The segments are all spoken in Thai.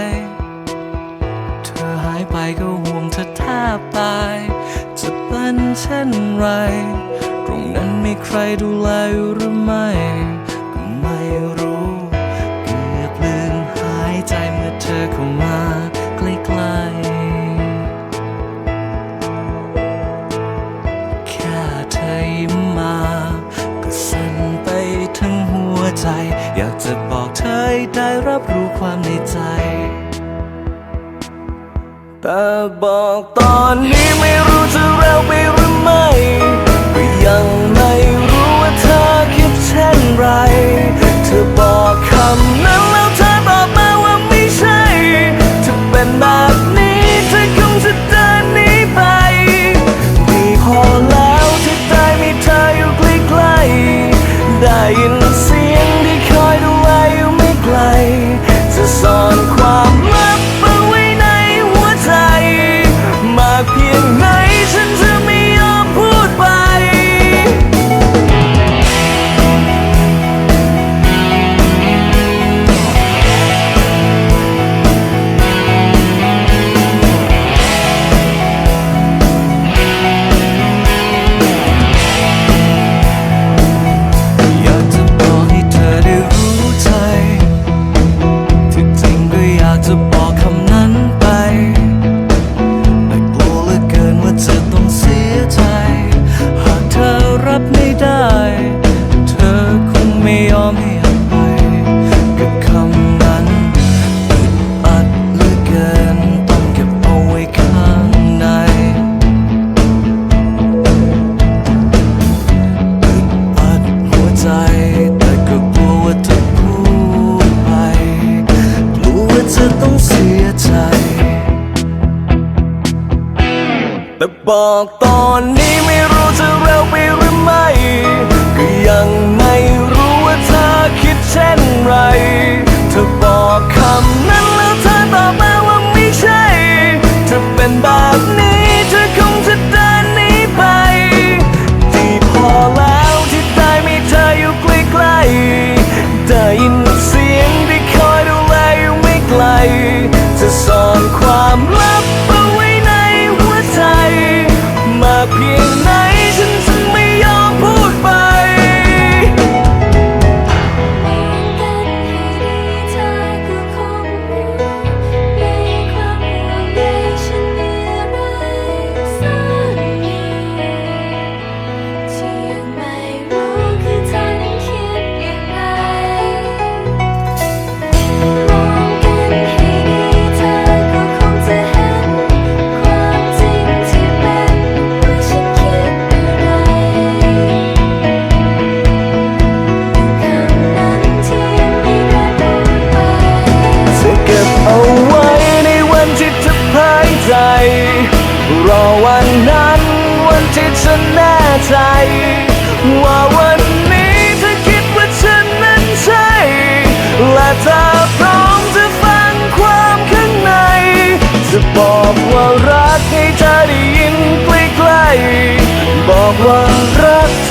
ย ช่นไร ตรงนั้นมีใครดูแลอยู่หรือไม่ ก็ไม่รู้ เกือบลืมหายใจเมื่อเธอเข้ามาใกล้ๆ แค่เธอยิ้มมา ก็สั่นไปทั้งหัวใจ อยากจะบอกเธอได้รับรู้ความในใจแต่บอกตอนนี้ไม่รู้จะเร็วไปหรือ ไม่ก็ยังไม่รู้ว่าเธอคิดเช่นไร เธอบอกคำนั้นแล้วเธอตอบมาว่าไม่ใช่จะเป็นแบบนี้เธอคงจะเดินหนีไป ดีพอแล้วที่ได้มีเธออยู่ใกล้ๆได้ยิน อกตอนนี้ไม่รู้จะเร็วไปหรือไม่ ก็ยังไม่รู้ว่าเธอคิดเช่นไร เธอบอกคำนั้นแล้วเธอตอบมาว่าไม่ใช่จะเป็นแบบนี้ วันนั้น วันที่ฉันแน่ใจ ว่าวันนี้เธอคิดว่าฉันนั้นใช่ และเธอพร้อมจะฟังความข้างใน จะบอกว่ารักให้เธอได้ยินใกล้ๆบอกว่ารักเธอ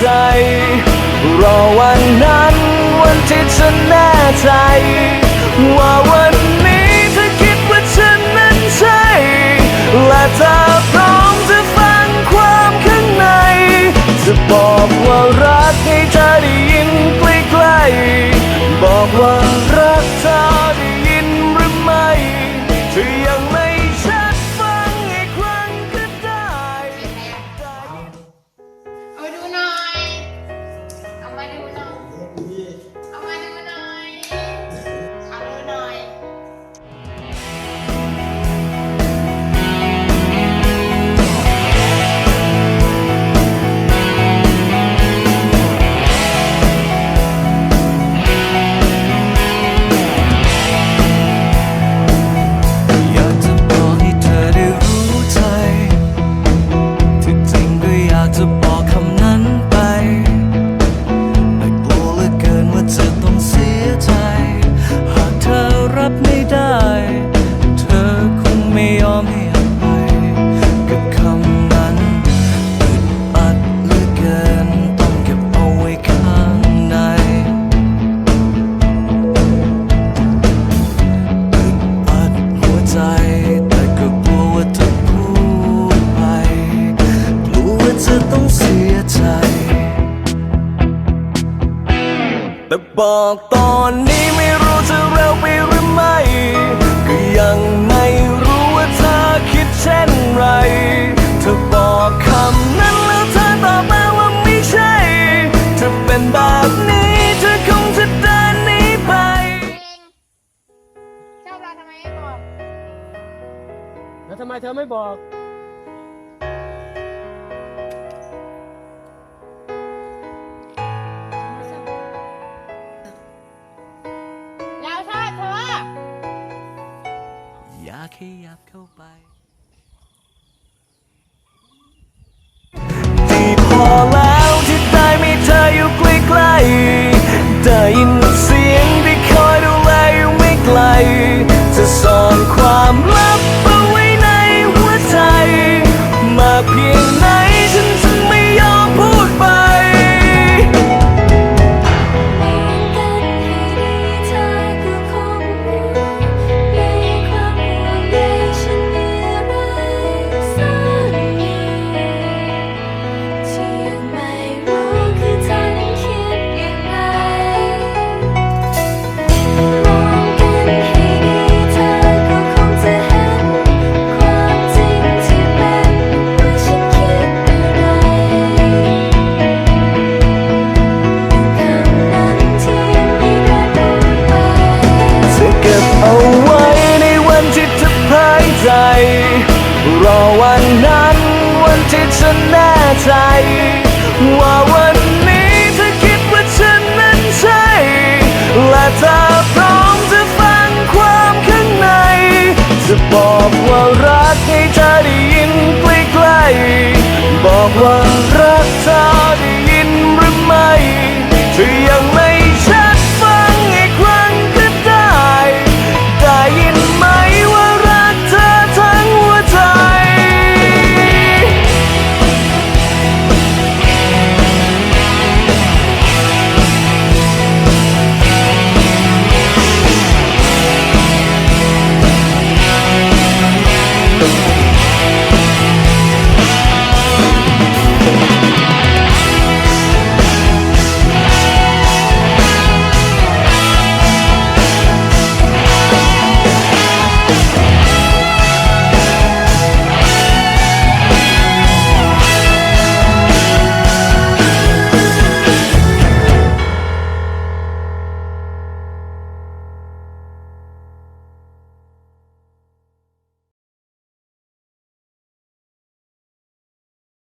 ใจ รอวันนั้น วันที่ฉันแน่ใจ ว่าวัน บอกตอนนี้ไม่รู้จะเร็วไปหรือไม่ ก็ยังไม่รู้ว่าเธอคิดเช่นไร เธอบอกคำนั้นแล้วเธอตอบมาว่าไม่ใช่ เธอเป็นแบบนี้เธอคงจะเดินหนีไป ชอบเราทำไมไม่บอก แล้วทำไมเธอไม่บอก 哎呀 ว่าวันนี้เธอคิดว่าฉันนั้นใช่ และถ้าพร้อมจะฟังความข้างใน จะบอกว่ารักให้เธอได้ยินใกล้ๆบอกว่ารักเธอได้ยินหรือไม่เธอยังไม่